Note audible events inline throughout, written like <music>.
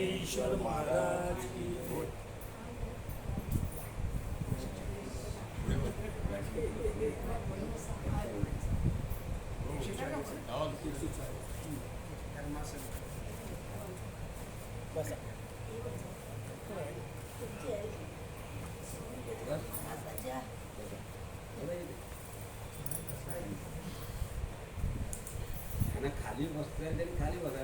ज्ञानेश्वर महाराज की जय. बसा. आणि खाली बसतोय तरी खाली बसायला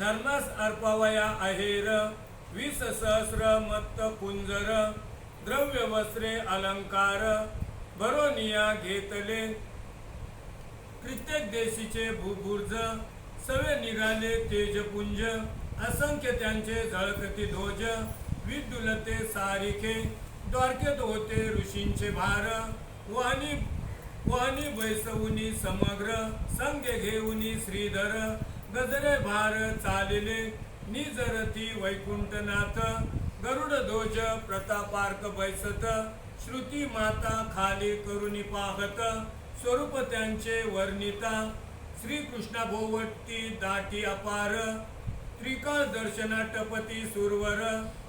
धर्मास अर्पवया अहेर वीस सहस्र मत्त कुंजर द्रव्य वस्त्रे अलंकार बरोनिया घेतले. प्रत्येक देशीचे भूभुर्ज सवे निघाले तेजपुंज असंख्य त्यांचे झळकती ध्वज विद्युलते सारिखे द्वारकेत होते ऋषींचे भार वाणी वाणी बैसवुनी समग्र संगे घेऊनी श्रीधर गजरे भार चालिले निजरती वैकुंठनाथ गरुड ध्वज प्रतापार्क बैसत श्रुती माता खाली करुणी पाहत स्वरूप त्यांचे वर्णिता श्रीकृष्णा भोवट्टी दाटी अपार त्रिकाळ दर्शनाटपती सुरवर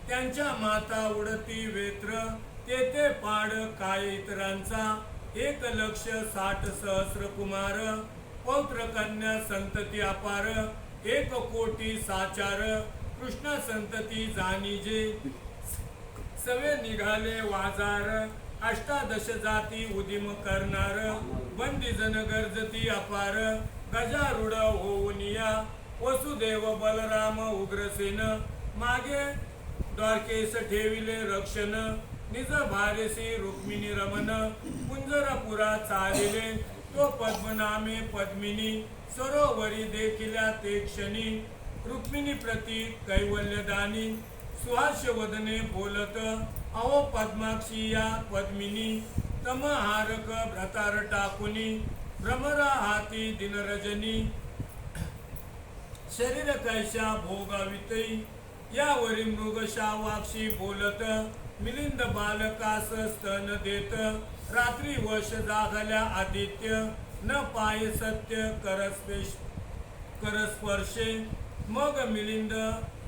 त्यांच्या माता उडती वेत्र तेथे पाड काय इतरांचा एक लक्ष साठ सहस्र कुमार पौत्र कन्या संतती अपार एक कोटी साचार कृष्ण संतती जाणीजे. सवे निघाले वाजार अष्टादश जाती उदिम करणार. बंदी जन गरजती अपार गजारूढ होऊनिया वसुदेव बलराम उग्रसेन मागे द्वारकेस ठेविले रक्षण. निज भारेसी रुक्मिणी रमन कुंजरपुरा चालिले. तो पद्मनामे पद्मिनी सरोवरी देखिल्या ते क्षणी रुक्मिणी प्रती कैवल्यदानी सुहास्य वदने बोलत अहो पद्माक्षी या पद्मिनी तमहारक भ्रतार टाकुनी भ्रमरा हाती दिनरजनी शरीर कैशा भोगावितई यावरी मृगशा वाक्षी बोलत मिलिंद बालकास स्तन देत रात्री वश जागल्या आदित्य न पाय सत्य करस्पेश करस्पर्शे. मग मिलिंद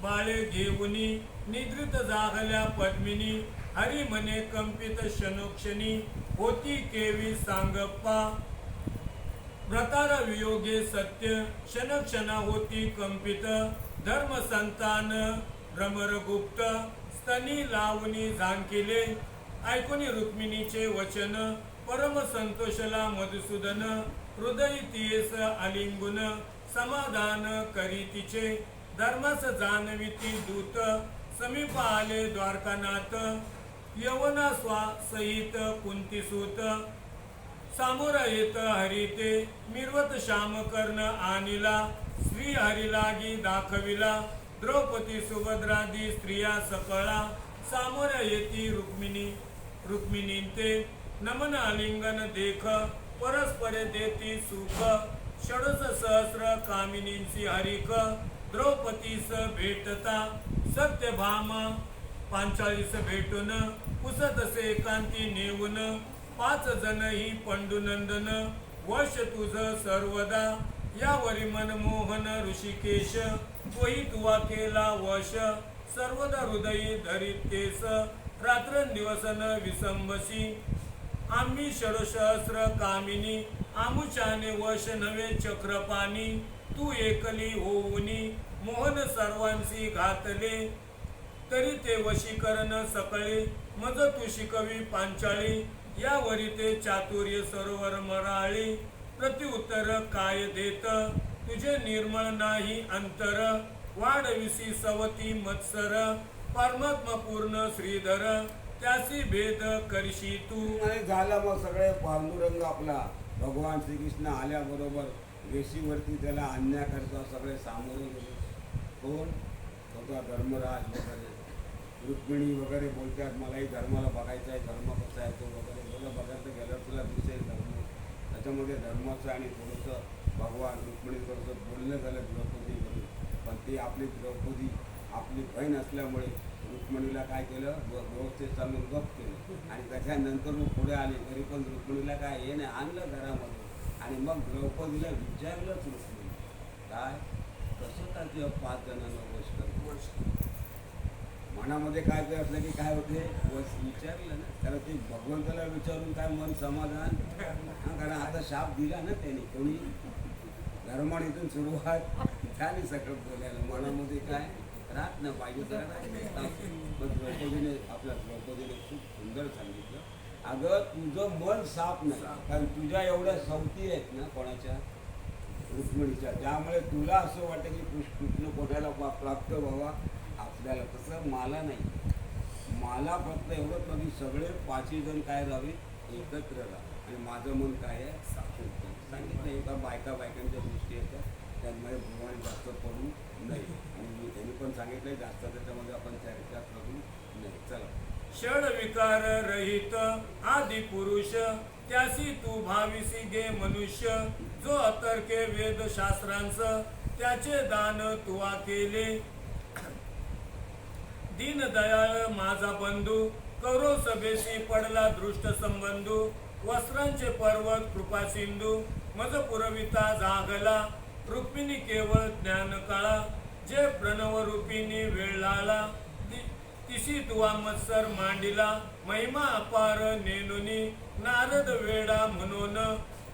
बाळे घेऊनी निद्रित जागल्या पद्मिनी. हरी म्हणे कंपित क्षणोक्षणी होती केवी सांगप्पा. प्रतार वियोगे सत्य. क्षण होती कंपित. धर्म संतान भ्रमरगुप्त स्तनी लावणी झांकिले. ऐकुनी रुक्मिणीचे वचन परम संतोषला मधुसूदन हृदय तियेस आलिंगुन समाधान करी तिचे धर्मस जाणविती दूत समीप आले द्वारकानाथ यवना स्वा सहित कुंतीसूत सामोर येत हरिते मिरवत श्याम कर्ण आणिला श्री हरिलागी दाखविला द्रौपदी सुभद्रादी स्त्रिया सकळा सामोर येती रुक्मिणी. रुक्मिणींते नमन आलिंगन देख परस्परे देती सुख षडस सहस्र कामिनींची हरिक द्रौपदीस भेटता सत्यभाम पांचाळीस भेटून कुसतसे एकांती नेऊन पाच जण ही पंडुनंदन वश तुझ सर्वदा यावरी मनमोहन ऋषिकेश तोही तुवा केला वश सर्वदा हृदयी धरितेस रात्रंदिवसन विसंबसी आम्ही षडसहस्र कामिनी आमुच्याने वश नवे चक्रपाणी. तू एकली होऊनी मोहन सर्वांशी घातले. तरी ते वशीकरण सकळे मज तू शिकवी पांचाळी. यावरी ते चातुर्य सरोवर मराळी. प्रत्युत्तर काय देत? तुझे निर्मळ नाही अंतर. वाढविसी सवती मत्सर. परमात्मा पूर्ण श्रीधर त्यासी भेद करशी तू. आणि झालं मग सगळे पांडुरंग आपला. भगवान श्रीकृष्ण आल्याबरोबर वेशीवरती त्याला आणण्याकरता सगळे सामोरे गेले. कोण? होता धर्मराज वगैरे. रुक्मिणी वगैरे बोलतात मलाही धर्माला बघायचा आहे धर्म कसा आहे तो वगैरे. तुला बघायचं गेल्यावर तुला दिसेल धर्म. त्याच्यामध्ये धर्माचं आणि थोडंसं भगवान रुक्मिणी थोडंसं बोलणं झालं द्रौपदीवरून. पण ती आपली द्रौपदी आपली बहीण असल्यामुळे रुक्मिणीला काय केलं? व्य- व्यवस्थित चालून गप केलं. आणि त्याच्यानंतर मग पुढे आले. तरी पण रुक्मिणीला काय हे नाही आणलं घरामध्ये. आणि मग द्रौपदीला विचारलंच रुक्मिणी. काय? कसं काय पाच जणांना वश करतो मनामध्ये काय ते असलं की काय होते वस विचारलं ना. कारण ते भगवंताला विचारून काय मन समाधान? कारण आता शाप दिला ना त्याने कोणी. धर्माणीतून सुरुवात झाली सगळं बोलायला. मनामध्ये काय? राहत ना पाहिजे तर. मग द्रौपदीने आपल्या द्रौपदीने खूप सुंदर सांगितलं. अगं तुझं मन साफ नाही. कारण तुझ्या एवढ्या सवती आहेत ना कोणाच्या? रुक्मिणीच्या. त्यामुळे तुला असं वाटतं की कृष्ण कृष्ण कोणाला प्राप्त व्हावा? आपल्याला तसं मला नाही. मला फक्त एवढंच कधी सगळे पाचही जण काय राहावे? एकत्र राहा आणि माझं मन काय आहे? शुद्ध. सांगितलं एका बायका बायकांच्या गोष्टी येतात त्यामुळे भगवान जास्त पडू क्षण आणि त्यांनी पण सांगितलं जास्त त्याच्यामध्ये आपण चर्चा करू चला. विकार रहित आदि पुरुष त्यासी तू भाविसी गे मनुष्य. जो अतर्के वेद शास्त्रांच त्याचे दान तुवा केले. दीन दयाळ माझा बंधू करो सभेशी पडला दृष्ट संबंधू. वस्त्रांचे पर्वत कृपा सिंधू. मज पुरविता जागला रुक्मिणी केवळ ज्ञान काळा जे प्रणव रूपिणी वेळ लाला. तिशी तुवा मत्सर मांडिला महिमा अपार नेनुनी. नारद वेडा म्हणून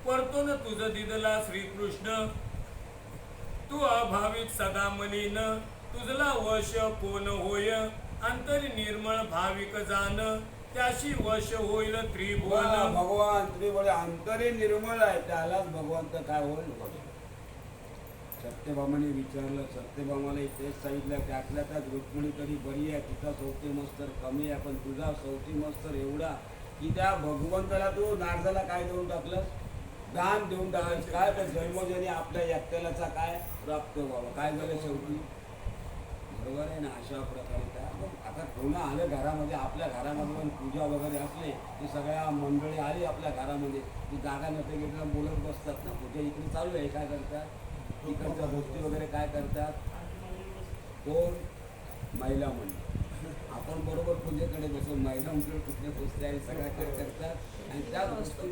परतून तुझ दिदला श्रीकृष्ण. तू अभावित सदा मलिन तुझला वश कोण होय? अंतरी निर्मळ भाविक जाण त्याशी वश होईल त्रिभुवन. भगवान त्रिभुवन अंतरी निर्मळ आहे त्यालाच भगवंत काय होईल? सत्यभामाने विचारलं सत्यभामाला तेच सांगितलं त्यातल्या त्यात रुक्मिणी तरी बरी आहे तिचा सौती मस्तर कमी आहे पण तुझा सौती मस्तर एवढा की त्या भगवंताला तू नारदाला काय देऊन टाकलं दान देऊन टाकलं काय तर जन्मजनी आपल्या एकट्यालाचा काय प्राप्त व्हावं? काय झालं शेवटी? बरोबर आहे ना अशा प्रकारे काय मग आता कोणा आलं घरामध्ये? आपल्या घरामध्ये पण पूजा वगैरे असले की सगळ्या मंडळी आली आपल्या घरामध्ये. ती जागा नसते की बोलत बसतात ना. पूजा इकडे चालू आहे काय करतात? तिकडच्या गोष्टी वगैरे काय करतात? कोण? महिला मंडळ आपण बरोबर पूजेकडे बसून महिला मंडळ कुठले गोष्टी आहे सगळ्या काय करतात आणि त्याच गोष्टी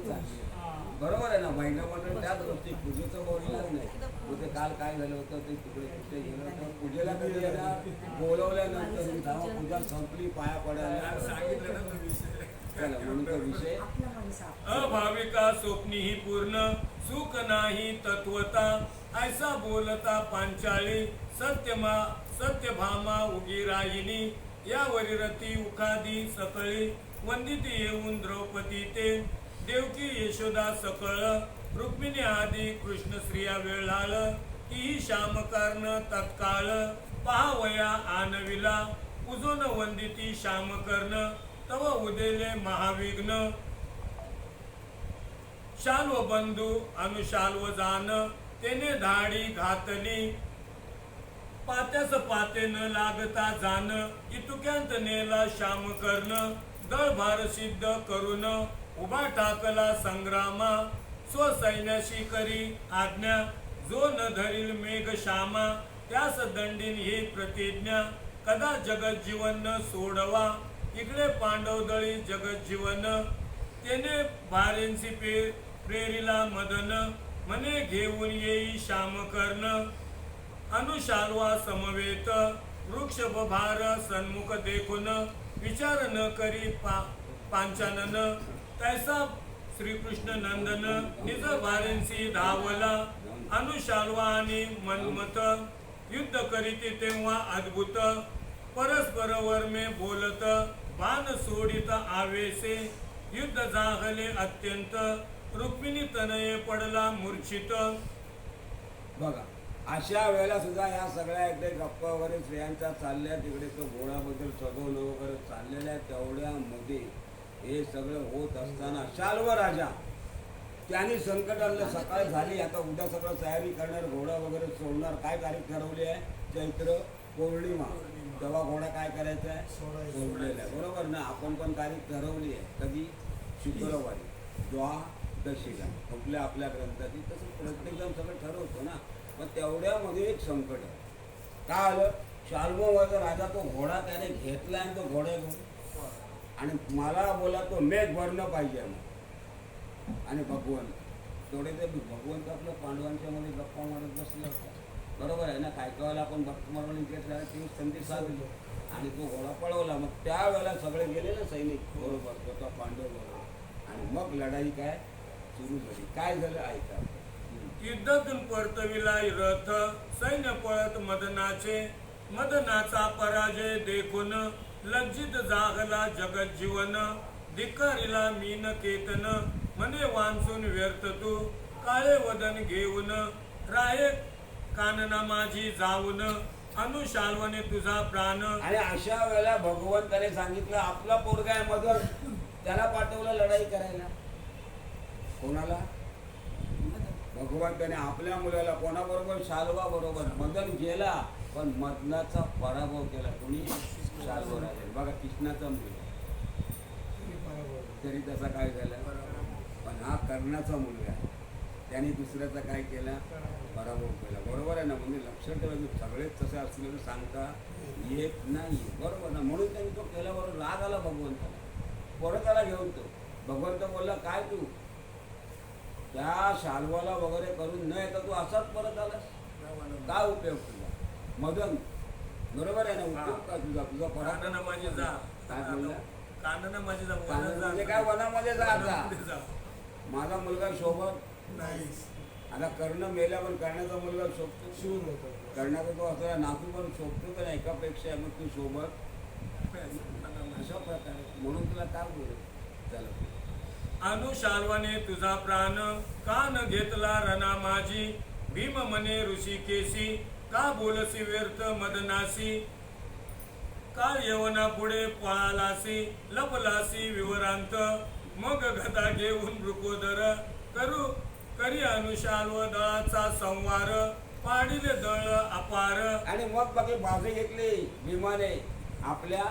बरोबर आहे ना? महिला मंडळ त्याच गोष्टी पूजेचं बोलणार नाही. कुठे काल काय झालं होतं ते तिकडे कुठे गेलं होतं? पूजेला कधी येणार? बोलवल्यानंतर पूजा संपली पाया पडायला सांगितलं ना अभाविका स्वप्नी ही पूर्ण सुख नाही तत्वता. ऐसा बोलता पांचाळी सत्यमा सत्यभामा उगी राहिली. यावरी रती उखादी सकळी वंदित येऊन द्रौपदी ते. देवकी यशोदा सकळ रुक्मिणी आदी कृष्ण स्त्रिया वेळाळ. ही श्याम कर्ण तत्काळ पहावया आनविला. उजोन वंदिती श्याम कर्ण तव उदेले महाविघ्न। शाल्व बंधू अनुशाल्व जान तेने धाडी घातली। पात्यास पाते न लागता जाण इतुक्यांत नेला श्याम कर्ण। दळभार सिद्ध करून उभा टाकला संग्रामा। स्वसैन्याशी करी आज्ञा जो न धरील मेघ श्यामा त्यास दंडीन ही प्रतिज्ञा। कदा जगज्जीवन न सोडवा। इकडे पांडवदळी जगज्जीवन तेने भारेंसी पे प्रेरिला मदन मने घेऊन येई श्याम कर्ण अनुशाल्वा समवेत वृक्ष भार सन्मुख देखून विचार न करी पा पांचानन. तैसा श्रीकृष्ण नंदन निज भारेंसी धावला. अनुशाल्वा आणि मनमत युद्ध करीते तेव्हा अद्भुत. परस्पर वर्मे बोलत बाण सोडित आवेसे युद्ध जाहले अत्यंत रुक्मिणी तनये पडला मूर्छित. बघा अशा वेळेला सुद्धा ह्या सगळ्या इकडे गप्पा वगैरे स्त्रियांच्या चालल्या तिकडे तो घोडाबद्दल सजवणं वगैरे चाललेल्या तेवढ्यामध्ये हे सगळं होत असताना शाल्व राजा त्यांनी संकट आणलं सकाळ झाली आता उद्या सगळं तयारी करणार घोडा वगैरे सोडणार काय तारीख ठरवली आहे? चैत्र पौर्णिमा. तेव्हा घोडा काय करायचा आहे सोडलेला. आहे बरोबर ना? आपण पण तारीख ठरवली आहे. कधी? शुक्रवारी. द्वादशीला. आपल्या आपल्या ग्रंथाची. तसं प्रत्येकजण सगळं ठरवतो ना? पण तेवढ्यामध्ये एक संकट आहे. काय आलं? शाल्मोवाचा राजा तो घोडा त्याने घेतला आणि तो घोड्या घेऊन. आणि मला बोला तो मेघ भरणं पाहिजे आणि भगवंत. तेवढे ते भगवंत आपलं पांडवांच्या मध्ये गप्पा मारत बसले होता. बरोबर आहे ना? काय काय वेळेला आपण भक्त मारून घेतला ती संधी. साधली आणि तो घोडा पळवला. मग त्यावेळेला सगळे गेले ना सैनिक बरोबर. स्वतः पांडव बरोबर. आणि मग लढाई काय? सुरू झाली. काय झालं? ऐका. युद्धातून परतविला रथ. सैन्य पळत मदनाचे. मदनाचा पराजय देखून लज्जित जागला जगत जीवन. धिक्कारीला मीन केतन. मने वांचून व्यर्थ तू. काळे वदन घेऊन राहे कानना माझी जाऊन अनुशालवने तुझा प्राण. आणि अशा वेळेला भगवंताने सांगितलं आपला पोरगा आहे मदन त्याला पाठवलं लढाई करायला. कोणाला? भगवंताने आपल्या मुलाला कोणाबरोबर शालवा बरोबर मदन गेला पण मदनाचा पराभव केला. कोणी? शाल्व राहिले बघा कृष्णाचा मुलगा. तरी त्याचा काय झाला? पण हा कर्णाचा मुलगा आहे. त्याने दुसऱ्याचा काय केला? पराभव केला. बरोबर आहे ना? म्हणजे लक्षात ठेवायचं सगळेच तसे असले तर सांगता येत नाही. बरोबर ना? म्हणून त्यांनी तो केला बरोबर राग आला भगवंताला. परत आला घेऊन तो. भगवंत बोलला काय तू? त्या शाल्वाला वगैरे करून न येता तू असाच परत आलास? काय उपयोग तुझा मदन बरोबर आहे ना? उपयोग का तुझा? तुझा पराक्रम माझी जा. काय बोलला? कानना माझी जा कानन म्हणजे काय? जा वनामध्ये जा. माझा मुलगा शोभत आता कर्ण मेल्या पण कर्णाचा मुलगा शोभतो कर्णाचा तो असला नातू पण शोभतो नाही एकापेक्षा मग तू सोबत. अशा प्रकारे. म्हणून तुला काय बोल? चला. अनुशाल्वाने तुझा प्राण का न घेतला रणा माझी? भीम मने ऋषिकेशी का बोलसी व्यर्थ मदनासी का यवना पुढे पळालासी लपलासी विवरांत? मग गदा घेऊन मृकोदर करू करी अनुशाल्व दळाचा संवार पाडिले दळ अपार. आणि मग बाकी बाजू घेतली भीमाने आपल्या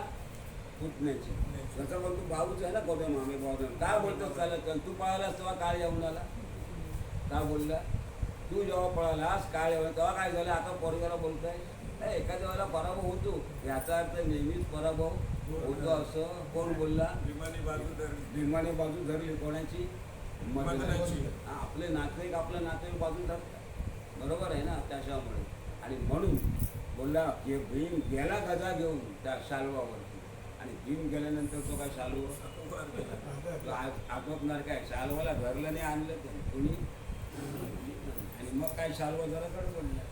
पुतण्याची. त्याचा बोलतो भाऊच आहे ना कोटे मामे भाऊ काय बोलतो चालत तू पळालास तेव्हा काय येऊन आला काय बोलला? तू जेव्हा पळालास काय येऊन तेव्हा काय झालं? आता पोरगाला बोलताय? एखाद्या वेळेला पराभव होतो. याचा अर्थ नेहमीच पराभव होतो असं. कोण बोलला? विमानी बाजू धरली. भीमाने बाजू धरली कोणाची? आपले नातेवाईक आपलं नातेवाईक बाजू धरतात बरोबर आहे ना त्याच्यामुळे. आणि म्हणून बोलला की भीम गेला गदा घेऊन त्या शालवावरती? आणि भीम गेल्यानंतर तो काय शालू तो आटोपणार काय? शालवाला धरलं नाही आणलं त्याने कोणी? आणि मग काय शालवा जरा गडबडला.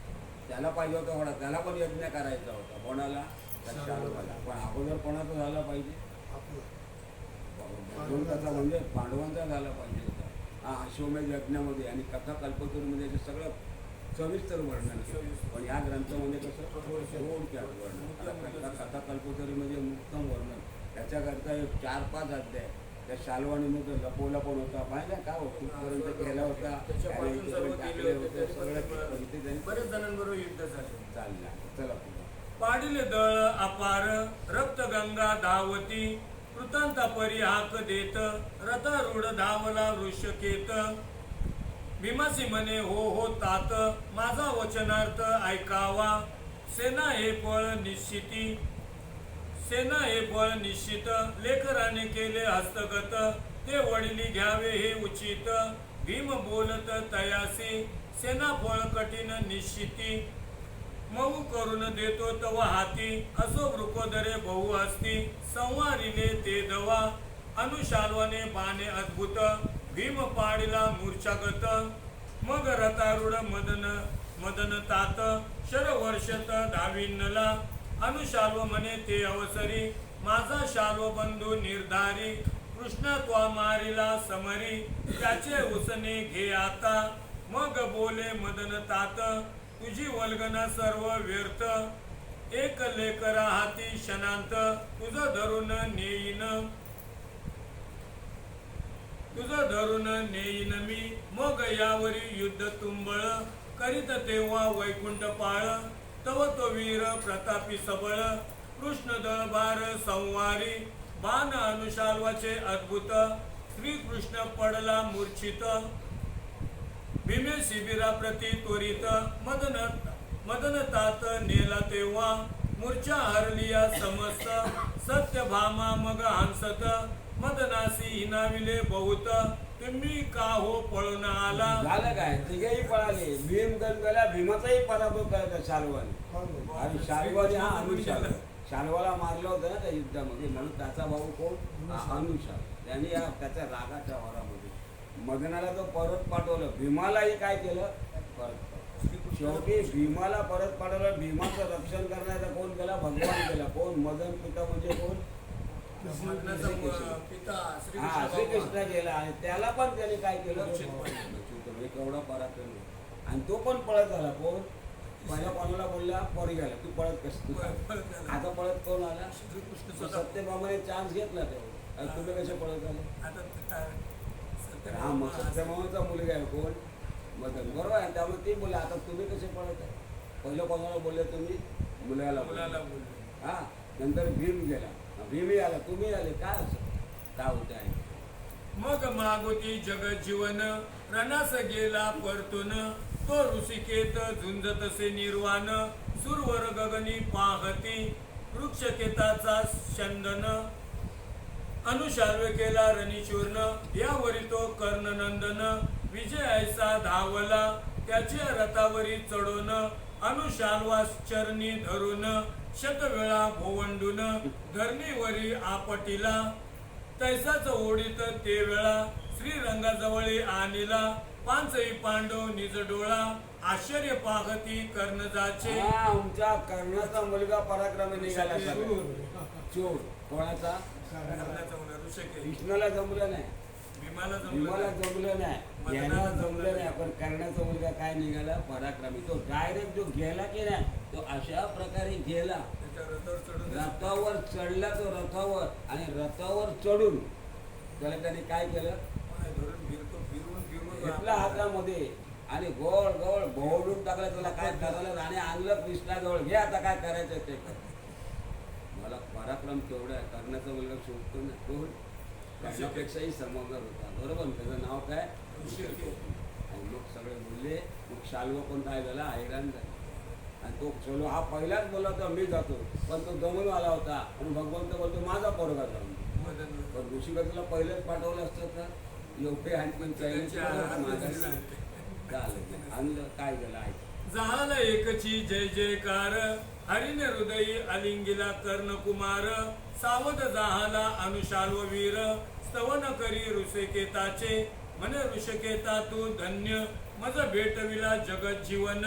त्याला पाहिजे होता होडा त्याला पण यज्ञ करायचा होता कोणाला? त्या शालवाला. पण अगोदर कोणाचा झाला पाहिजे? म्हणजे पांडवांचा झाला पाहिजे. हा अश्वमेध यज्ञामध्ये आणि कथा कल्पतरूमध्ये याचे सगळं सविस्तर वर्णन पण या ग्रंथामध्ये कसं थोडक्यात वर्णन. कथा कल्पतरूमध्ये उत्तम वर्णन. त्याच्याकरता चार पाच अध्याय. त्या शालवाने मग लपवला पण होता. पाहिजे का हो? कुठपर्यंत केला होता. टाकले सगळं बरेच जणांबरोबर युद्ध झाले. चालला. चला पाडिले दळ अपार रक्तगंगा धावती कृतंत परी हाक देत रथारूढ धावला वृषकेत. भीमसी म्हणे हो हो तात माझा वचनार्थ ऐकावा. सेना हे फळ निश्चिती. सेना हे फळ निश्चित. लेकराने केले हस्तगत. ते वडिली घ्यावे हे उचित. भीम बोलत तयासी. सेना फळ कठीण निश्चिती. मऊ करून देतो तव हाती. असो वृकोदरे बहु असती संवारिले ते दवा. अनुशाल्वने बाणे अद्भुत. भीम पाडिला मूर्छागत. मग रतारूढ मदन मदन तात. शर वर्षत धाविन्नला अनुशाल्व म्हणे ते अवसरी. माझा शाल्व बंधू निर्धारी. कृष्ण त्वा मारिला समरी. त्याचे उसने घे आता. मग बोले मदन तात. तुझी वल्गना सर्व व्यर्थ. एक लेकरा हाती शनांत तुझ धरून नेईन. तुझ धरून नेईन मी. मग यावरी युद्ध तुंबळ. करीत तेव्हा वैकुंठ पाळ. तव तो वीर प्रतापी सबळ. कृष्ण दळभार संवारी. बाण अनुशाल्वाचे अद्भुत. श्रीकृष्ण पडला मूर्छित. भीमे शिबिराप्रती त्वरित मदन मदन तात नेला तेव्हा मूर्छा हरलिया समस्त सत्य भामा मग हंसत मदनासी हिनाविले बहुत तुम्ही का हो पळून आला झालं काय? तिघेही पळाले. भीम गणगला भीमाचाही पराभव करायचा शाल्वाने. आणि शाल्वाने हा अनुशाल. शालवाला मारलं होतं ना त्या युद्धामध्ये. म्हणून त्याचा भाऊ कोण? अनुशाल. त्यांनी या त्याच्या रागाच्या वरामध्ये मदनाला तो परत पाठवलं. भीमालाही काय केलं? परत. शेवटी भीमाला परत पाठवलं. भीमाचं रक्षण करण्याचा कोण केला? भगवान केला. कोण? मदन पिता म्हणजे कोण? हा श्रीकृष्ण गेला आणि त्याला पण त्याने काय केलं? एवढा पराक्रम. आणि तो पण पळत आला कोण? पहिला कोणाला बोलला परी गेला. तू पळत कस. आता पळत कोण आला? सत्यभामाने चान्स घेतला तेव्हा आणि तुम्ही कसे पळत आले हा मग सत्यभामाचा मुलगा आहे कोण? मदन. बरोबर आहे त्यामुळे ते बोलले आता तुम्ही कसे पळत आहे पहिलं कोणाला बोलले तुम्ही? मुलाला. मुलाला बोलले. हा? नंतर भीम गेला. भीमही आला तुम्ही आले. काय असं? काय होते आहे मग मागोती जगत जीवन रणास गेला परतून. तो ऋषिकेत झुंजतसे निर्वाण. सुरवर गगनी पाहती वृक्षकेताचा चंदन अनुशार्व केला रणिचूर्ण यावरी तो कर्णनंदन विजय ऐसा धावला त्याच्या रथावरी चढून अनुशाल्वास चरणी धरून शतवेळा भोवंडून धरणीवरी आपटीला तैसाच ओढीत ते वेळा श्रीरंगाजवळी आणिला पांचई पांडव निज डोळा आश्चर्य पाहती कर्णजाचे आमच्या कर्णाचा मुलगा पराक्रमी निघाला. चोर कोणाचा. कृष्णाला जमलं नाही. भीमाला भीमाला जमलं नाही. याला जमलं नाही. पण कर्णाचा मुलगा काय निघाला? पराक्रमी. तो डायरेक्ट जो गेला की नाही तो अशा प्रकारे गेला. रथावर चढला तो रथावर आणि रथावर चढून त्याला त्याने काय केलं? घेतला हातामध्ये आणि गोळ गोळ भोवडून टाकलं. त्याला काय करायला आणि आणलं कृष्णाजवळ घे आता काय करायचं ते. मला पराक्रम केवढा आहे? कर्णाचा मुलगा शोधतो ना? तो कर्णापेक्षाही समजणार होता. बरोबर? ना? त्याचं नाव काय. आणि मग सगळे बोलले मग शाल्व पण काय झाला? हैराण झाला. आणि तो चलो हा पहिलाच बोलला होता मी जातो. पण तो दमून आला होता. आणि भगवंत बोलतो माझा पोरगा जाऊन पण ऋषिकला पहिलेच पाठवलं असतं तर? एवढे आणखी झालं. आणलं. काय झालं? ऐक झाला एकची. जय जयकार. हरिने हृदयी अलिंगिला कर्णकुमार सावध जाहाला अनुशाल्व वीर स्तवन करी ऋषिकेताचे. मन ऋषिकेता तू धन्य मज भेटविला जगत जीवन.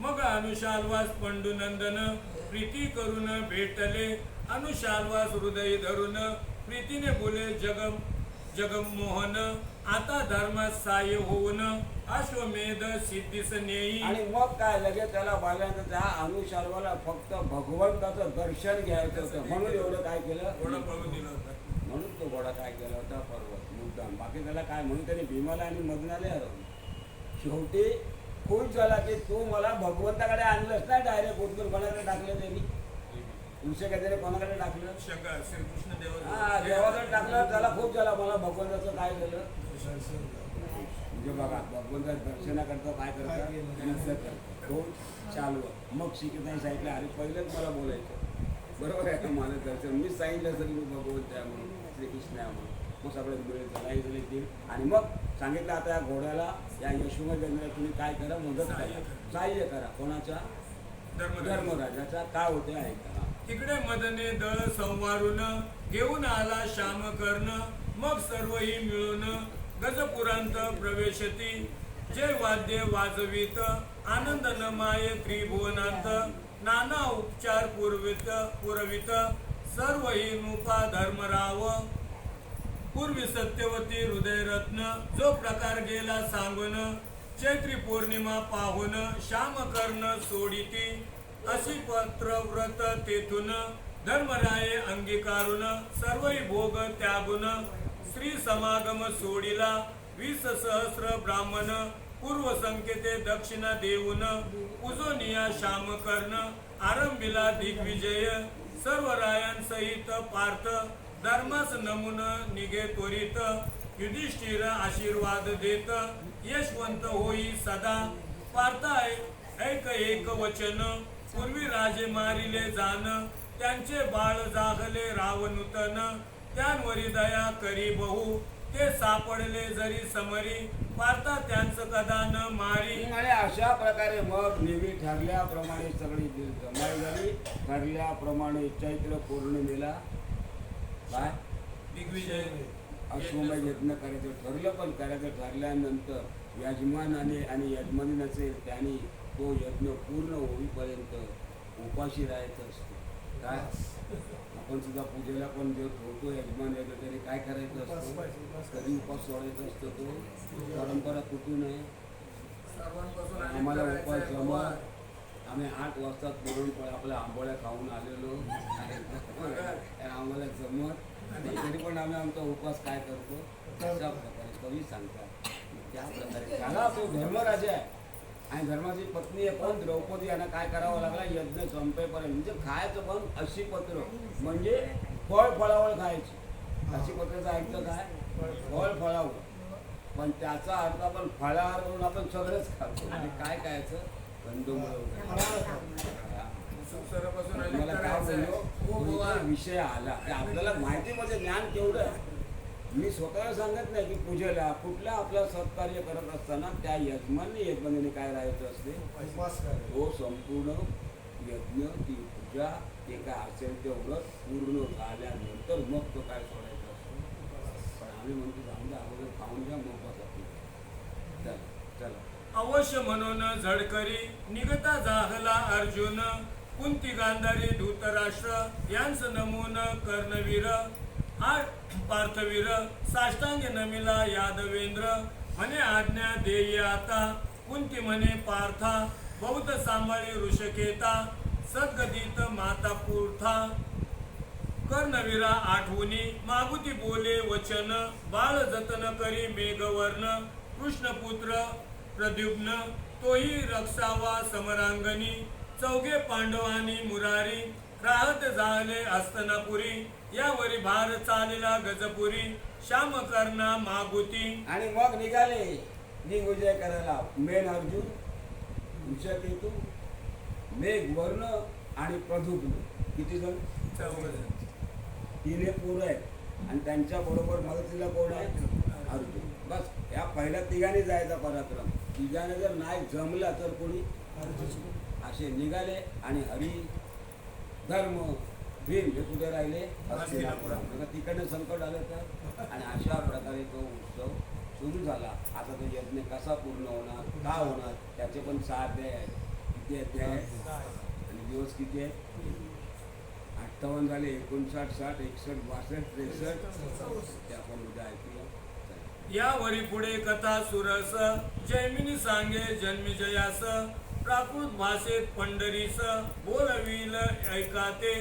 मग अनुशाल्वास पंडुनंदन प्रीती करून भेटले. अनुशाल्वास हृदय धरून प्रीतीने बोले जगम जगमोहन आता धर्मात साय होऊन अश्वमेध सिद्धीस नेई आणि मग काय लगेच त्याला पाहिल्यानंतर त्या अनुशार्वाला फक्त भगवंताचं दर्शन घ्यायचं होतं. म्हणून एवढं काय केलं? घोडा पळून दिला होता. म्हणून तो घोडा काय केला होता? पर्वत मुद्दाम बाकी त्याला काय म्हणून त्याने भीमाला आणि मदनाला हरवलं. शेवटी खुश झाला की तू मला भगवंताकडे आणलंस ना डायरेक्ट उठून कोणाकडे टाकलं त्यांनी? ऋषिकेताने कोणाकडे टाकलं? श्रीकृष्ण हा देव देवाकडे टाकलं त्याला खूप झाला मला भगवंताचं काय केलं म्हणजे बघा भगवंताच्या दर्शनाकरता काय करतात युद्ध करतात कोण चालव मग शिकताना सांगितलं अरे पहिलेच मला बोलायचं बरोबर आहे का मला दर्शन मी सांगितलं तरी मी भगवंत आहे म्हणून श्रीकृष्ण आहे म्हणून मग सगळे मिळेल लढाई झाले ते आणि मग सांगितलं आता या घोड्याला या यशोमय तुम्ही काय करा मदत सहाय्य करा करा. सहाय्य करा कोणाच्या धर्मराजाचा काय होते ऐका तिकडे मदने दळ संवारून घेऊन आला श्याम कर्ण मग सर्वही मिळून गजपुरांत प्रवेशती। जय वाद्य वाजवित। आनंद नमाय त्रिभुवनांत। नाना उपचार पुरवित पुरवित। सर्वही नुपा धर्मराव। पूर्वी सत्यवती हृदयरत्न। जो प्रकार गेला सांगून। चैत्री पौर्णिमा पाहून श्याम कर्ण सोडिती। अशी पत्र व्रत तेथून। धर्मराये अंगीकारून। सर्वही भोग त्यागून। श्री समागम सोडिला वीस सहस्र ब्राह्मण पूर्व संकेते दक्षिणा देऊन उजोनिया श्याम कर्ण आरंभिला दिग्विजय सर्व रायां सहित पार्थ धर्मास नमुन निघे त्वरित युधिष्ठिर आशीर्वाद देत यशवंत होई सदा. पार्थ ऐक एक वचन पूर्वी राजे मारिले जान त्यांचे बाळ जागले रावणूतन. त्यांवरी दया करी बहु. ते सापडले जरी समरी पार्था त्यांचं कदा न मारी. आणि अशा प्रकारे मग नेहमी ठरल्याप्रमाणे सगळी जमाई झाली. ठरल्याप्रमाणे चैत्र पौर्णिमेला काय? दिग्विजय. अश्वमेध यज्ञ करायचं ठरलं पण करायचं ठरल्यानंतर यजमानाने आणि यजमानी नसेल त्यांनी तो यज्ञ पूर्ण होईपर्यंत उपाशी राहायचं असतं. काय? आपण सुद्धा पूजेला पण जे ठेवतो यजमान तरी काय करायचं असतं? कधी उपास सोडायचा असतो तो? परंपरा कुठून आहे? आम्हाला उपास बाबा. आम्ही आठ वाजता पुरणपोळ्या आपल्या आंबोळ्या खाऊन आलेलो. <laughs> आम्हाला जमत आणि तरी पण आम्ही आमचा उपास काय करतो? अशा प्रकारे कवी सांगतात. त्या प्रकारे. त्याला तो धर्मराजा आहे. आणि धर्माची पत्नी आहे पण द्रौपदी यांना काय करावं लागला? यज्ञ संपेपर्यंत. म्हणजे खायचं पण अशी पत्र. म्हणजे फळ फळावळ खायची. अशी पत्राचं ऐकतं काय? फळ फळावळ पण त्याचा अर्थ आपण फळावर करून आपण सगळंच खातो. आणि काय खायचं? कंदमुळं मला काय विषय आला. आपल्याला माहिती म्हणजे ज्ञान केवढं आहे. मी स्वतःला सांगत नाही की पूजेला कुठल्या आपलं सत्कार्य करत असताना त्या यजमानने यजमानीने काय राहायचं असते? तो संपूर्ण यज्ञ ती पूजा ते काय असेल तेवढं पूर्ण झाल्यानंतर मग तो काय सोडायचा असतो? पण आम्ही म्हणतो द्या अगोदर खाऊन घ्या मग. चला चला. अवश्य म्हणून झडकरी निघता जाहला अर्जुन कुंती गांधारी धूतराष्ट्र यांच नमून कर्णवीर हा पार्थवीर साष्टांग नमिला यादवेंद्र म्हणे आज्ञा देय आता. कुंती म्हणे पार्था बौद्ध सांभाळी ऋषकेता सद्गदित माता पुरथा. कर्णवीरा आठवणी मागुती बोले वचन बाळ जतन करी मेघवर्ण कृष्णपुत्र प्रद्युम्न तोही रक्षावा समरांगणी चौघे पांडवानी मुरारी राहत झाले हस्तनापुरी यावरी भार चालेला गजपुरी. श्याम कर्णा मागुती. आणि मग निघाले. दिग्विजय करायला. मेन अर्जुन वृषकेतू मेघ वर्ण आणि प्रधुग्न किती जण? तिने पोरं आहेत. आणि त्यांच्या बरोबर मदतीला कोण आहे? अर्जुन. बस या पहिल्या तिघांनी जायचा पराक्रम. तिघाने जर नाही जमला तर कोणी? असे निघाले आणि हरी धर्म भीम हे कुठे राहिले. मग तिकडनं संकट आलं तर? आणि अशा प्रकारे तो उत्सव सुरू झाला. आता तो यज्ञ कसा पूर्ण होणार? का होणार? त्याचे पण सहा अध्याय आहेत किती अध्याय आहेत आणि दिवस किती आहेत? अठ्ठावन्न झाले एकोणसाठ साठ एकसष्ट बासष्ट त्रेसष्ट. ते आपण उद्या ऐकूया. यावरी पुढे कथा सुरस. जैमिनी सांगे जन्मजयास प्राकृत भाषेत पंढरीस बोलविल ऐकाते.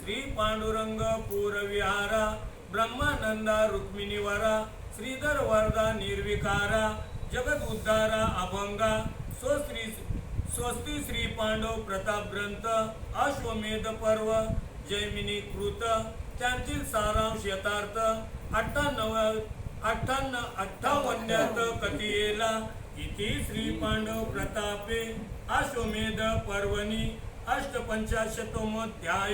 श्री पांडुरंग पूरविहारा ब्रह्मानंदा रुक्मिणीवरा श्रीधर वरदा निर्विकारा जगत उद्धारा अभंगा स्वस्त्री स्वस्ती श्री पांडव प्रताप ग्रंथ अश्वमेध पर्व जैमिनी कृत त्यांतील सारांश यथार्थ अठ्ठ्याण्णव अठ्ठावन्न अठ्ठावन्नात कथियेला इति श्री पांडव प्रतापे. અશ્વમેધ પર્વની અષ્ટ પંચાશતોમો ધ્યાય